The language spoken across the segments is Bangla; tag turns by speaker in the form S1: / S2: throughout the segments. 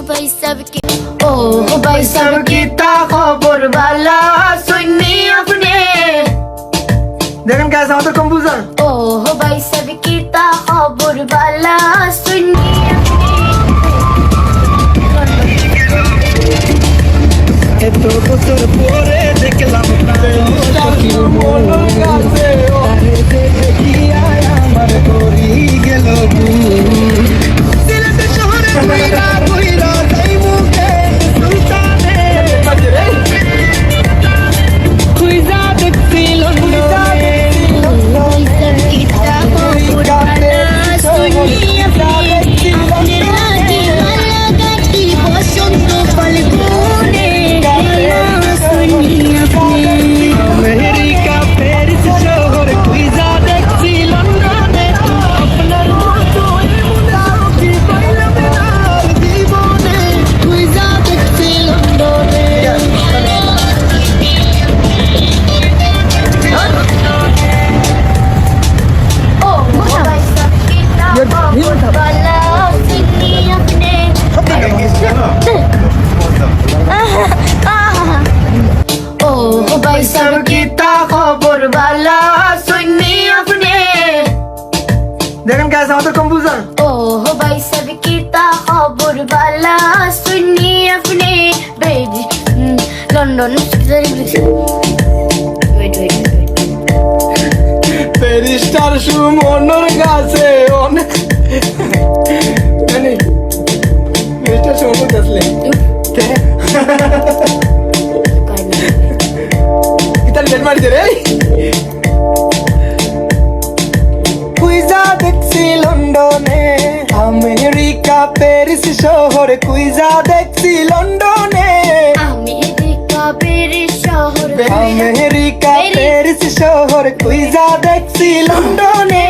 S1: भाई सबके ओ भाई सबके ता खबर वाला सुननी अपने
S2: দেখেন কে আছে আমাদের কম্পোজার
S1: ओ भाई सबके ता खबर वाला सुननी
S2: এত বছর পরে দেখলাম আমার
S1: भाई सबके ता खबर वाला सुननी अपने
S2: দেখেন কে আছে আমাদের কম্পোজার
S1: ओ भाई सबके ता खबर वाला सुननी अपने baby London wait wait
S2: barrister সুমনের কাছে অনেক জানি প্যারিস্টার সুমন কাছে দেখছি শহরে কুইজা দেখছি লন্ডনে।
S1: আমেরিকা পেরিস শহর।
S2: কুইজা দেখছি লন্ডনে।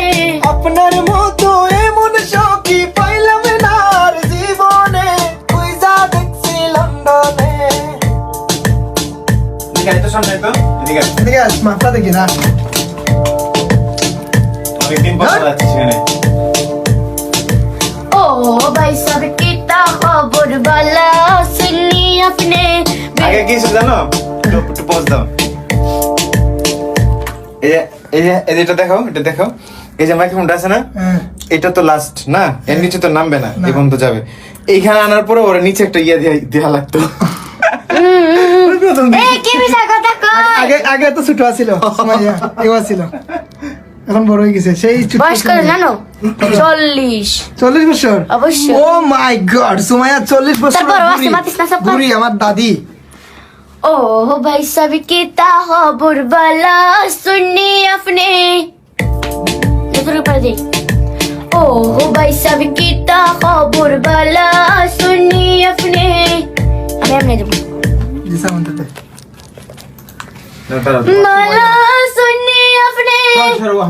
S2: আপনার মতো এমন শখি পাইলাম না জীবনে। কুইজা দেখছি লন্ডনে।
S3: ও ভাই ভোরবেলা তো লাস্ট না? এর নামবে না এই বন্ধ যাবে। এইখানে আনার পরে ওরা নিচে একটা ইয়ে দেওয়া লাগতো।
S2: আগে আগে তো ছোট আছিল ছিল এখন বড় হয়ে গেছে। সেই
S1: চল্লিশ।
S2: চল্লিশ বছর?
S1: অবশ্যই।
S2: ও মাই গড সুমাইয়া চল্লিশ বছর বুড়ি। আমার দাদি।
S1: ও ভাই সব কিতা হবর বালা? সুন্নি আপনি। ও ভাই সব কিতা হবর বালা? সুন্নি আপনি। আমি এমনি দেবো। মালা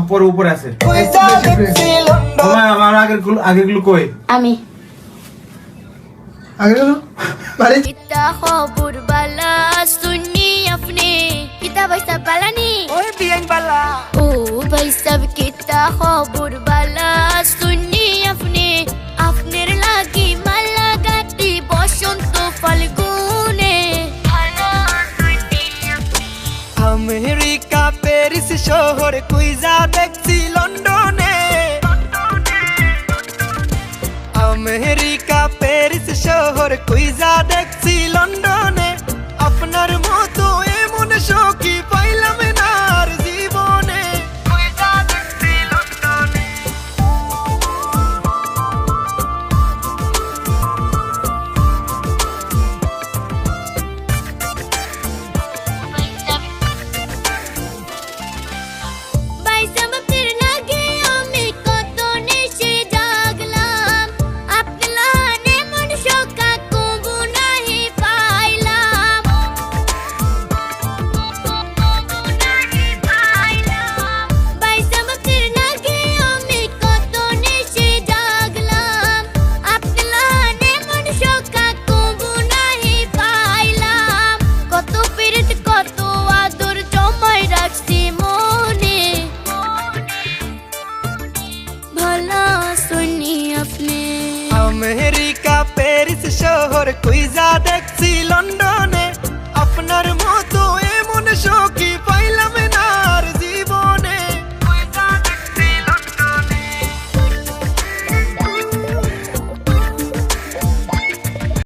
S3: পরে উপরে আছে।
S2: কুইজা দেখছি লন্ডন
S3: তোমার আমার আগেরগুলো আগেরগুলো কই?
S1: আমি।
S2: আগে গেল? বাড়ি?
S1: কিতা খবর বালা আপনি কিতা
S2: শহর কুইজা দেখছি লন্ডনে। আমেরিকা প্যারিস শহর কুইজা দেখছি লন্ডনে। আপনার মতো এমন সখী আমেরিকা প্যারিস শহর কুইজা দেখছি লন্ডনে।
S1: আপনার মতো এমন শোকি